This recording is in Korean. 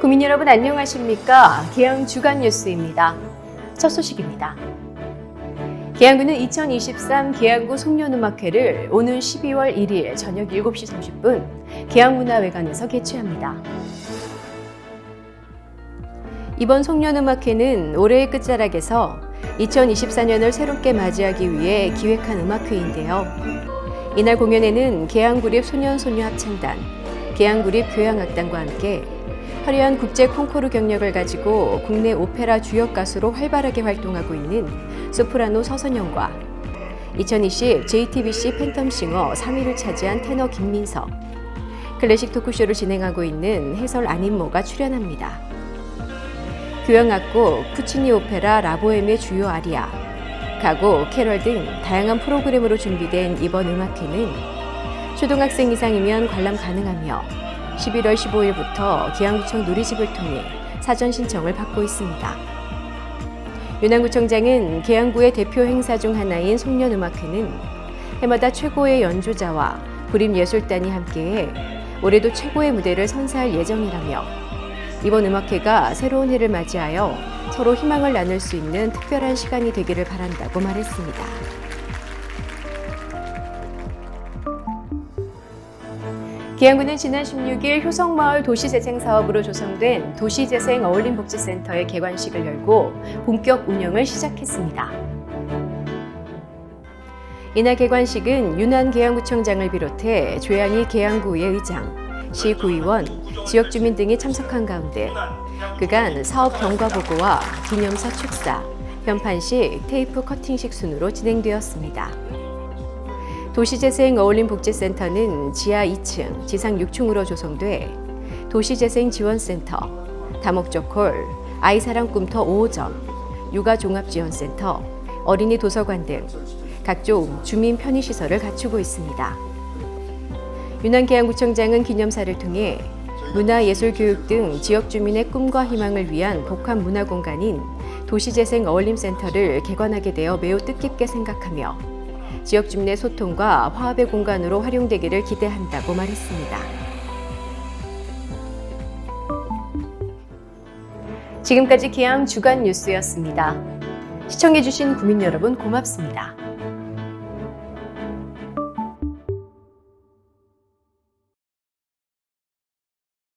국민 여러분 안녕하십니까? 계양 주간 뉴스입니다. 첫 소식입니다. 계양구는 2023 계양구 송년음악회를 오는 12월 1일 저녁 7시 30분 계양문화회관에서 개최합니다. 이번 송년음악회는 올해의 끝자락에서 2024년을 새롭게 맞이하기 위해 기획한 음악회인데요. 이날 공연에는 계양구립 소년소녀 합창단, 계양구립 교향악단과 함께 화려한 국제 콩쿠르 경력을 가지고 국내 오페라 주역 가수로 활발하게 활동하고 있는 소프라노 서선영과 2020 JTBC 팬텀싱어 3위를 차지한 테너 김민석, 클래식 토크쇼를 진행하고 있는 해설 안인모가 출연합니다. 교향악곡 푸치니 오페라 라보엠의 주요 아리아, 가곡, 캐럴 등 다양한 프로그램으로 준비된 이번 음악회는 초등학생 이상이면 관람 가능하며 11월 15일부터 기양구청 누리집을 통해 사전 신청을 받고 있습니다. 윤안구청장은 계양구의 대표 행사 중 하나인 송년음악회는 해마다 최고의 연주자와 구림예술단이 함께해 올해도 최고의 무대를 선사할 예정이라며 이번 음악회가 새로운 해를 맞이하여 서로 희망을 나눌 수 있는 특별한 시간이 되기를 바란다고 말했습니다. 기양구는 지난 16일 효성마을 도시재생 사업으로 조성된 도시재생 어울림복지센터의 개관식을 열고 본격 운영을 시작했습니다. 이날 개관식은 윤한 계양구청장을 비롯해 조양희 계양구의 의장, 시 구의원, 지역 주민 등이 참석한 가운데 그간 사업 경과 보고와 기념사 축사, 현판식, 테이프 커팅식 순으로 진행되었습니다. 도시재생 어울림복지센터는 지하 2층, 지상 6층으로 조성돼 도시재생 지원센터, 다목적홀, 아이사랑 꿈터 5호점, 육아종합지원센터, 어린이 도서관 등 각종 주민 편의시설을 갖추고 있습니다. 윤한계양구청장은 기념사를 통해 문화예술교육 등 지역 주민의 꿈과 희망을 위한 복합 문화공간인 도시재생 어울림센터를 개관하게 되어 매우 뜻깊게 생각하며 지역 주민의 소통과 화합의 공간으로 활용되기를 기대한다고 말했습니다. 지금까지 기양 주간 뉴스였습니다. 시청해주신 국민 여러분 고맙습니다.